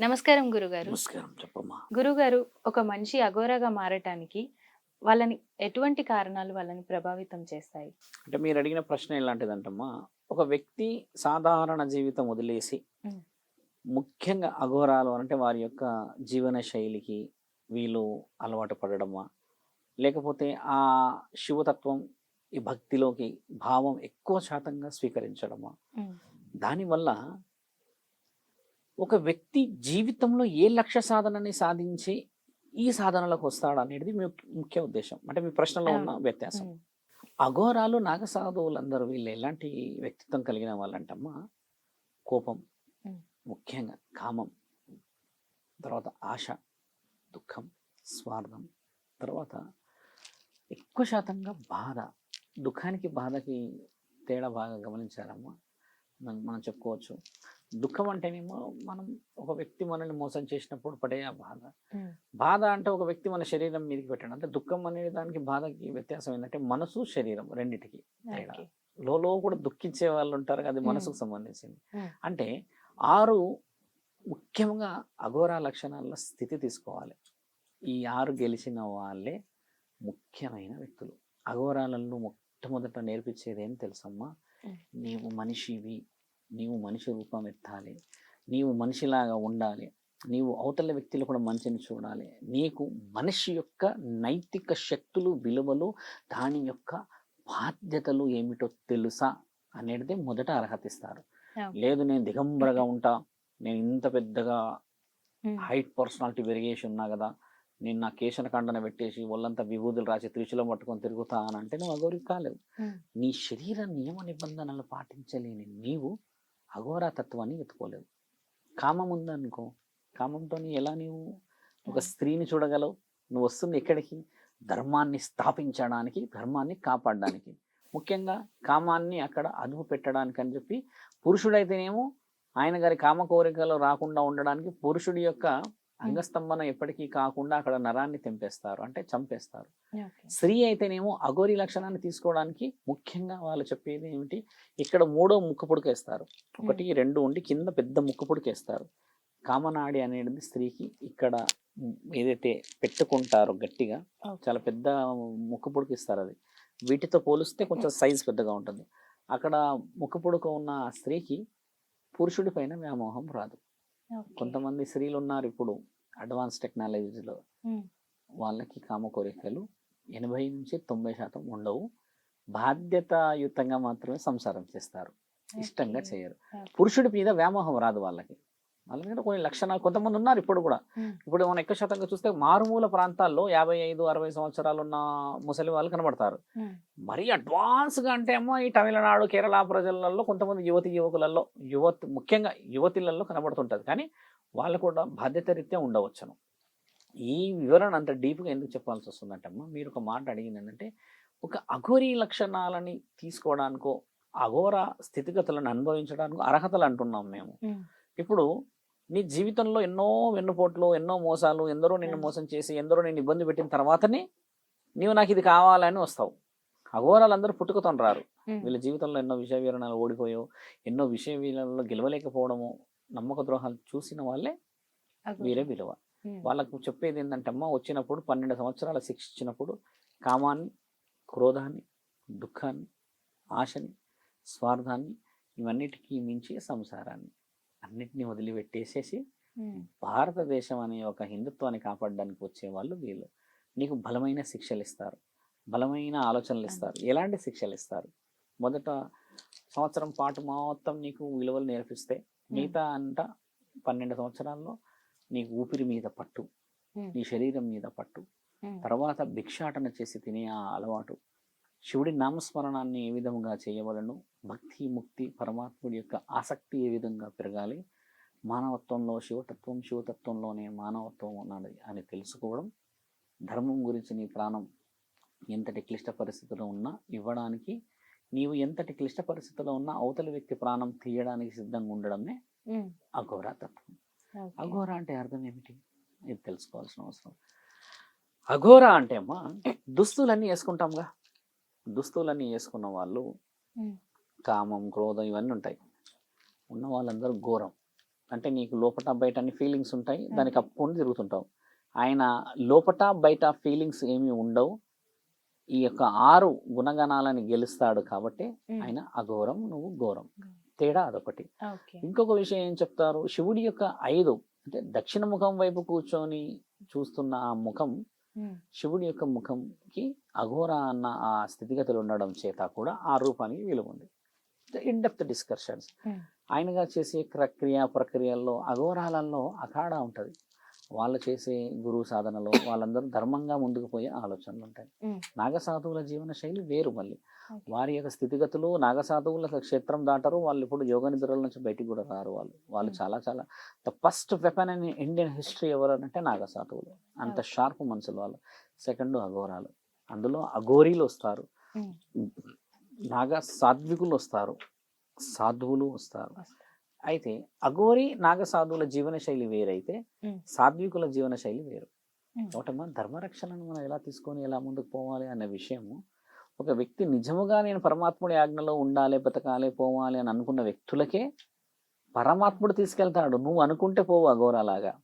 నమస్కారం గురుగారు. నమస్కారం చెప్పమ్మా. గురుగారు ఒక మనిషి అఘోరగా మారటానికి వాళ్ళని ఎటువంటి కారణాలు వాళ్ళని ప్రభావితం చేస్తాయి? అంటే మీరు అడిగిన ప్రశ్న ఎలాంటిదంటమ్మా ఒక వ్యక్తి సాధారణ జీవితం వదిలేసి. ముఖ్యంగా అఘోరాలు అంటే వారి యొక్క జీవన శైలికి వీళ్ళు అలవాటు పడడమా? లేకపోతే ఆ శివతత్వం ఈ భక్తిలోకి భావం ఎక్కువ శాతంగా స్వీకరించడమా? దానివల్ల ఒక వ్యక్తి జీవితంలో ఏ లక్ష్య సాధనని సాధించి ఈ సాధనలోకి వస్తాడు అనేది మీ ముఖ్య ఉద్దేశం అంటే మీ ప్రశ్నలో ఉన్న. వ్యత్యాసం. అఘోరాలు నాగసాధువులందరూ వీళ్ళు ఎలాంటి వ్యక్తిత్వం కలిగిన వాళ్ళంటమ్మా? కోపం. ముఖ్యంగా కామం తర్వాత ఆశ దుఃఖం స్వార్థం తర్వాత ఎక్కువ శాతంగా బాధ. దుఃఖానికి బాధకి తేడా బాగా గమనించారమ్మా? మనం మనం చెప్పుకోవచ్చు దుఃఖం అంటేనేమో మనం ఒక వ్యక్తి మనల్ని మోసం చేసినప్పుడు పడే ఆ బాధ బాధ అంటే ఒక వ్యక్తి మన శరీరం మీదకి పెట్టడం అంటే దుఃఖం అనే దానికి బాధకి వ్యత్యాసం ఏంటంటే మనసు శరీరం రెండిటికి తేడా. లోలో కూడా దుఃఖించే వాళ్ళు ఉంటారు అది. మనసుకు సంబంధించింది. అంటే ఆరు ముఖ్యంగా అఘోర లక్షణాల స్థితి తీసుకోవాలి ఈ ఆరు గెలిచిన వాళ్ళే ముఖ్యమైన వ్యక్తులు అఘోరాలలో మొట్టమొదట నేర్పించేది ఏం తెలుసమ్మా మ్మ్. నీవు మనిషివి నీవు మనిషి రూపం ఎత్తాలి. నీవు మనిషిలాగా ఉండాలి. నీవు అవతల వ్యక్తులు కూడా మంచిని చూడాలి. నీకు మనిషి యొక్క నైతిక శక్తులు విలువలు దాని యొక్క బాధ్యతలు ఏమిటో తెలుసా అనేది మొదట అర్హత ఇస్తారు. లేదు నేను దిగంబరగా ఉంటా నేను ఇంత పెద్దగా హైట్ పర్సనాలిటీ పెరిగేసి ఉన్నా కదా నేను నా కేశన కండన పెట్టేసి ఒళ్ళంతా విభూతులు రాసి త్రిశూలం పట్టుకొని తిరుగుతా అని అంటే నువ్వు అఘోరి కాలేవు. నీ శరీర నియమ నిబంధనలు పాటించలేని నీవు అఘోరా తత్వాన్ని ఎత్తుకోలేవు. కామం ఉందనుకో కామంతో ఎలా నీవు ఒక స్త్రీని చూడగలవు? నువ్వు వస్తుంది ఎక్కడికి? ధర్మాన్ని స్థాపించడానికి ధర్మాన్ని కాపాడడానికి. ముఖ్యంగా కామాన్ని అక్కడ అదుపు పెట్టడానికి అని చెప్పి పురుషుడైతేనేమో ఆయన గారి కామ కోరికలు రాకుండా ఉండడానికి పురుషుడి యొక్క అంగస్తంభన ఎప్పటికీ కాకుండా అక్కడ నరాన్ని తెంపేస్తారు అంటే చంపేస్తారు. స్త్రీ అయితేనేమో అఘోరి లక్షణాన్ని తీసుకోవడానికి ముఖ్యంగా వాళ్ళు చెప్పేది ఏమిటి? ఇక్కడ మూడో ముక్కు పుడకేస్తారు. ఒకటి రెండు ఉండి కింద పెద్ద ముక్కు పుడకేస్తారు. కామనాడి అనేది స్త్రీకి ఇక్కడ ఏదైతే పెట్టుకుంటారో గట్టిగా. చాలా పెద్ద ముక్కు పుడికిస్తారు అది. వీటితో పోలిస్తే కొంచెం సైజ్ పెద్దగా ఉంటుంది. అక్కడ ముక్కు పుడక ఉన్న ఆ స్త్రీకి పురుషుడి పైన వ్యామోహం రాదు. కొంతమంది స్త్రీలు ఉన్నారు ఇప్పుడు అడ్వాన్స్ టెక్నాలజీలో. వాళ్ళకి కామ కోరికలు ఎనభై నుంచి తొంభై శాతం ఉండవు. బాధ్యతాయుతంగా మాత్రమే సంసారం చేస్తారు. ఇష్టంగా. చేయరు. పురుషుడి మీద వ్యామోహం రాదు వాళ్ళకి. మీద కొన్ని లక్షణాలు కొంతమంది ఉన్నారు ఇప్పుడు కూడా. ఇప్పుడు మనం ఎక్కువ శాతంగా చూస్తే మారుమూల ప్రాంతాల్లో యాభై ఐదు అరవై సంవత్సరాలు ఉన్న ముసలి వాళ్ళు కనబడతారు. మరీ అడ్వాన్స్గా అంటే ఏమో ఈ తమిళనాడు కేరళ ప్రజలలో కొంతమంది యువతి యువకులలో యువతి ముఖ్యంగా యువతిలలో కనబడుతుంటుంది. కానీ వాళ్ళు కూడా బాధ్యత రీత్యా ఉండవచ్చును. ఈ వివరణ అంత డీప్గా ఎందుకు చెప్పాల్సి వస్తుందంటే అమ్మా మీరు ఒక మాట అడిగింది ఏంటంటే ఒక అఘోరీ లక్షణాలని తీసుకోవడానికో అఘోర స్థితిగతులను అనుభవించడానికో అర్హతలు అంటున్నాం మేము. ఇప్పుడు నీ జీవితంలో ఎన్నో వెన్నుపోట్లు ఎన్నో మోసాలు ఎందరో నిన్ను. మోసం చేసి ఎందరో నిన్ను ఇబ్బంది పెట్టిన తర్వాతనే నీవు నాకు ఇది కావాలని వస్తావు. అఘోరాలందరూ పుట్టుకతో రారు ఉమ్, వీళ్ళ జీవితంలో ఎన్నో విషయ వీరణాలు ఓడిపోయో ఎన్నో విషయ వీరణలో గెలవలేకపోవడము నమ్మక ద్రోహాలు చూసిన వాళ్ళే. వీరే విలువ. ఉమ్, వాళ్ళకు చెప్పేది ఏంటంటే అమ్మ వచ్చినప్పుడు పన్నెండు సంవత్సరాల శిక్ష ఇచ్చినప్పుడు కామాన్ని క్రోధాన్ని దుఃఖాన్ని ఆశని స్వార్థాన్ని ఇవన్నిటికీ మించి సంసారాన్ని అన్నిటినీ వదిలిపెట్టేసేసి భారతదేశం అనే ఒక హిందుత్వాన్ని కాపాడడానికి వచ్చే వాళ్ళు. వీళ్ళు నీకు బలమైన శిక్షలు ఇస్తారు బలమైన ఆలోచనలు ఇస్తారు ఎలాంటి శిక్షలు ఇస్తారు మొదట సంవత్సరం పాటు మొత్తం నీకు విలువలు నేర్పిస్తే మిగతా అంట పన్నెండు సంవత్సరాల్లో నీకు ఊపిరి మీద పట్టు. నీ శరీరం మీద పట్టు. తర్వాత భిక్షాటన చేసి తినే ఆ అలవాటు. శివుడి నామస్మరణాన్ని ఏ విధంగా చేయవలను? భక్తి ముక్తి పరమాత్ముడి యొక్క ఆసక్తి ఏ విధంగా పెరగాలి? మానవత్వంలో శివతత్వం శివతత్వంలోనే మానవత్వం ఉన్నది అని తెలుసుకోవడం ధర్మం గురించి నీ ప్రాణం ఎంతటి క్లిష్ట పరిస్థితిలో ఉన్నా ఇవ్వడానికి నీవు ఎంతటి క్లిష్ట పరిస్థితిలో ఉన్నా అవతలి వ్యక్తి ప్రాణం తీయడానికి సిద్ధంగా ఉండడమే అఘోర తత్వం. అఘోర అంటే అర్థం ఏమిటి? ఇది తెలుసుకోవాల్సిన అవసరం. అఘోర అంటే అమ్మా దుస్తులన్నీ వేసుకుంటాంగా. దుస్తులన్నీ వేసుకున్న వాళ్ళు కామం క్రోధం ఇవన్నీ ఉంటాయి. ఉన్న వాళ్ళందరూ ఘోరం. అంటే నీకు లోపట బయట అన్ని ఫీలింగ్స్ ఉంటాయి. దానికి కప్పుకొని తిరుగుతుంటావు. ఆయన లోపట బయట ఫీలింగ్స్ ఏమీ ఉండవు. ఈ యొక్క ఆరు గుణగణాలని గెలుస్తాడు కాబట్టి. ఆయన అఘోరం నువ్వు ఘోరం. తేడా అదొకటి. ఇంకొక విషయం ఏం చెప్తారు? శివుడి యొక్క ఐదు అంటే దక్షిణ ముఖం వైపు కూర్చొని చూస్తున్న ఆ ముఖం. శివుడి యొక్క ముఖంకి అఘోర అన్న ఆ స్థితిగతులు ఉండడం చేత కూడా ఆ రూపానికి విలువ ఉంది ఇన్ డెప్త్ డిస్కషన్స్. ఆయనగా చేసే ప్రక్రియ ప్రక్రియల్లో అఘోరాలలో అఖాడ ఉంటుంది. వాళ్ళు చేసే గురువు సాధనలో వాళ్ళందరూ ధర్మంగా ముందుకు పోయే ఆలోచనలు ఉంటాయి. నాగసాధువుల జీవన శైలి వేరు మళ్ళీ. వారి యొక్క స్థితిగతులు నాగసాధువుల క్షేత్రం దాటరు వాళ్ళు ఇప్పుడు యోగ నిద్రల నుంచి బయటికి కూడా రారు వాళ్ళు వాళ్ళు. చాలా చాలా the first weapon in Indian history ఎవరు అంటే నాగసాధువులు అంత. షార్ప్ మనుషులు వాళ్ళు సెకండ్ అఘోరాలు అందులో అఘోరీలు వస్తారు. నాగ సాత్వికులు వస్తారు సాధువులు వస్తారు. అయితే అఘోరి నాగ సాధువుల జీవన శైలి వేరైతే. సాత్వికుల జీవన శైలి వేరు. కాబట్టి మన ధర్మరక్షణను మనం ఎలా తీసుకొని ఎలా ముందుకు పోవాలి అనే విషయము ఒక వ్యక్తి నిజముగా నేను పరమాత్ముడి ఆజ్ఞలో ఉండాలి బతకాలి పోవాలి అని అనుకున్న వ్యక్తులకే పరమాత్ముడు తీసుకెళ్తాడు. నువ్వు అనుకుంటే పోవు అఘోరలాగా.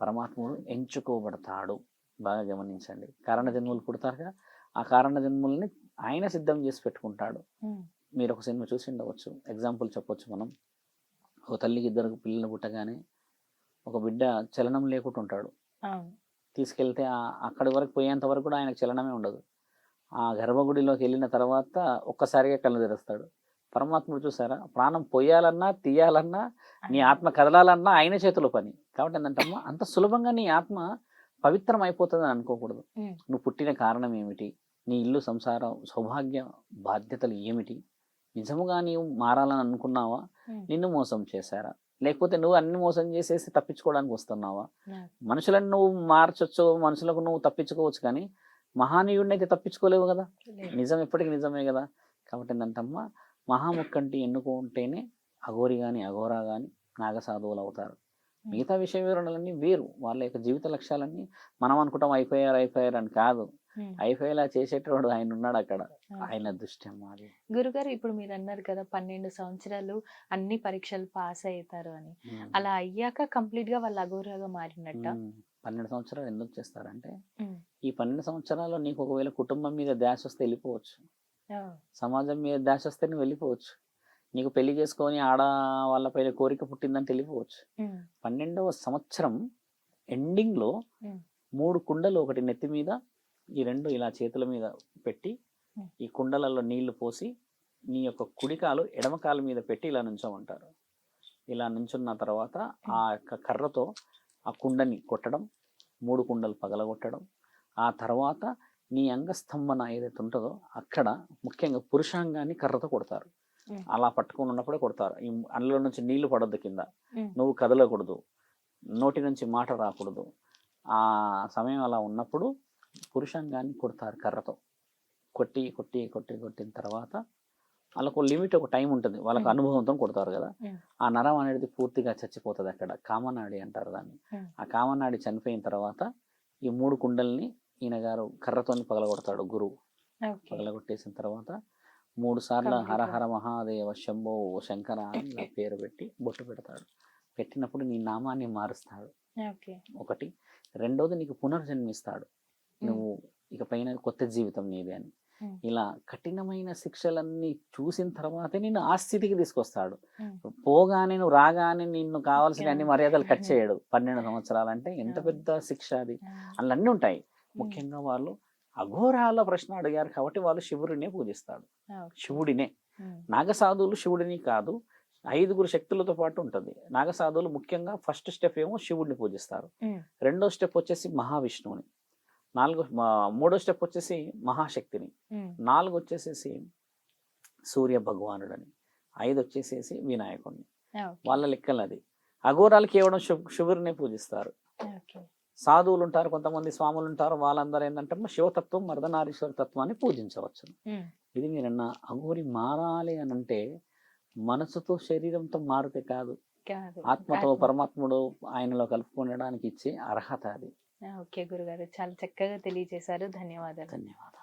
పరమాత్ముడు ఎంచుకోబడతాడు. బాగా గమనించండి. కారణ జన్మలు పుడతారుగా. ఆ కారణ జన్మల్ని ఆయన సిద్ధం చేసి పెట్టుకుంటాడు. మీరు ఒక సినిమా చూసి ఉండవచ్చు. ఎగ్జాంపుల్ చెప్పొచ్చు మనం. ఒక తల్లికి ఇద్దరు పిల్లలు పుట్టగానే ఒక బిడ్డ చలనం లేకుండా ఉంటాడు. తీసుకెళ్తే అక్కడి వరకు పోయేంత వరకు కూడా ఆయనకు చలనమే ఉండదు. ఆ గర్భగుడిలోకి వెళ్ళిన తర్వాత ఒక్కసారిగా కళ్ళు తెరుస్తాడు. పరమాత్ముడు చూసారా? ప్రాణం పోయాలన్నా తీయాలన్నా నీ ఆత్మ కదలాలన్నా ఆయన చేతిలో పని. కాబట్టి ఏంటంటమ్మా అంత సులభంగా నీ ఆత్మ పవిత్రం అయిపోతుంది అని అనుకోకూడదు. నువ్వు పుట్టిన కారణం ఏమిటి? నీ ఇల్లు సంసారం సౌభాగ్య బాధ్యతలు ఏమిటి? నిజముగా నీవు మారాలని అనుకున్నావా. నిన్ను మోసం చేశారా లేకపోతే నువ్వు అన్ని మోసం చేసేసి తప్పించుకోవడానికి వస్తున్నావా. మనుషులను నువ్వు మార్చొచ్చు మనుషులకు నువ్వు తప్పించుకోవచ్చు కానీ మహానీయుడిని అయితే తప్పించుకోలేవు కదా. నిజం ఎప్పటికీ నిజమే కదా కాబట్టి ఏంటంటమ్మా మహాముక్కంటి ఎన్నుకుంటేనే అఘోరి కానీ అఘోరా కానీ నాగసాధువులు అవుతారు మిగతా విషయ వివరణలన్నీ వేరు వాళ్ళ యొక్క జీవిత లక్ష్యాలన్నీ మనం అనుకుంటాం అయిపోయారు అయిపోయారు అని కాదు. అయిపోయేలా చేసేటోడు ఆయన ఉన్నాడు అక్కడ. ఆయన దృష్టి అది గురుగారు ఇప్పుడు మీరు అన్నారు కదా పన్నెండు సంవత్సరాలు అన్ని పరీక్షలు పాస్ అవుతారు అని. అలా అయ్యాక కంప్లీట్గా వాళ్ళు అఘోరగా మారినట్ట. పన్నెండు సంవత్సరాలు ఎందుకు చేస్తారంటే. ఈ పన్నెండు సంవత్సరాల్లో నీకు ఒకవేళ కుటుంబం మీద ధ్యాస వస్తే వెళ్ళిపోవచ్చు. సమాజం మీద ధ్యాస వస్తే నువ్వు వెళ్ళిపోవచ్చు నీకు పెళ్ళి చేసుకొని ఆడ వాళ్ళపైన కోరిక పుట్టిందంటే వెళ్ళిపోవచ్చు ఉమ్. పన్నెండవ సంవత్సరం ఎండింగ్లో ఉమ్. మూడు కుండలు ఒకటి నెత్తి మీద ఈ రెండు ఇలా చేతుల మీద పెట్టి. ఈ కుండలలో నీళ్ళు పోసి నీ యొక్క కుడికాలు ఎడమకాలు మీద పెట్టి ఇలా నుంచోమంటారు. ఇలా నుంచున్న తర్వాత ఆ యొక్క కర్రతో ఆ కుండని కొట్టడం మూడు కుండలు పగలగొట్టడం ఆ తర్వాత నీ అంగస్తంభన ఏదైతే ఉంటుందో అక్కడ ముఖ్యంగా పురుషాంగాన్ని కర్రతో కొడతారు. అలా పట్టుకొని ఉన్నప్పుడే కొడతారు. ఈ అందులో నుంచి నీళ్ళు పడొద్దు కింద. నువ్వు కదలకూడదు. నోటి నుంచి మాట రాకూడదు. ఆ సమయం అలా ఉన్నప్పుడు పురుషాంగాన్ని కొడతారు కర్రతో. కొట్టి కొట్టి కొట్టి కొట్టిన తర్వాత వాళ్ళకు లిమిట్ ఒక టైం ఉంటుంది. వాళ్ళకు Hmm. అనుభవంతో కొడతారు కదా. ఆ నరం అనేది పూర్తిగా చచ్చిపోతుంది అక్కడ. కామనాడి అంటారు దాన్ని. ఆ కామనాడి చనిపోయిన తర్వాత ఈ మూడు కుండల్ని ఈయన గారు కర్రతోని పగలగొడతాడు గురువు. పగలగొట్టేసిన తర్వాత మూడు సార్లు Complete. హర గా. హర మహాదేవ శంభో శంకర అని పేరు పెట్టి బొట్టు పెడతాడు. పెట్టినప్పుడు నీ నామాన్ని మారుస్తాడు. ఒకటి. రెండోది నీకు పునర్జన్మిస్తాడు. నువ్వు ఇక పైన కొత్త జీవితం నీది అని. ఇలా కఠినమైన శిక్షలన్నీ చూసిన తర్వాతే నిన్ను ఆ స్థితికి తీసుకొస్తాడు. పోగానే నువ్వు రాగానే నిన్ను కావాల్సిన అన్ని. మర్యాదలు కట్ చేయడు పన్నెండు సంవత్సరాలు అంటే ఎంత. పెద్ద శిక్ష అది. అందులో అన్నీ ఉంటాయి. ముఖ్యంగా వాళ్ళు అఘోరాల ప్రశ్న అడిగారు కాబట్టి వాళ్ళు శివుడినే పూజిస్తాడు. శివుడినే. నాగసాధువులు శివుడిని కాదు ఐదుగురు శక్తులతో పాటు ఉంటుంది నాగసాధువులు ముఖ్యంగా ఫస్ట్ స్టెప్ ఏమో శివుడిని పూజిస్తారు. రెండో స్టెప్ వచ్చేసి మహావిష్ణువుని నాలుగో మూడో స్టెప్ వచ్చేసి మహాశక్తిని. నాలుగు వచ్చేసేసి సూర్య భగవానుడని ఐదు వచ్చేసేసి వినాయకుడిని. వాళ్ళ లెక్కలు అది అఘోరాలు కేవలం శివ శివుడినే పూజిస్తారు. సాధువులు ఉంటారు కొంతమంది స్వాములు ఉంటారు వాళ్ళందరూ ఏంటంటే శివతత్వం మర్దనారీశ్వర తత్వాన్ని పూజించవచ్చు. ఇది మీరన్న అఘోరి మారాలి అని అంటే మనసుతో శరీరంతో మారితే కాదు. ఆత్మతో ఆత్మ. పరమాత్ముడు ఆయనలో కలుపుకొనడానికి ఇచ్చే అర్హత అది ఓకే గురుగారు చాలా చక్కగా తెలియజేశారు. ధన్యవాదాలు. ధన్యవాదాలు.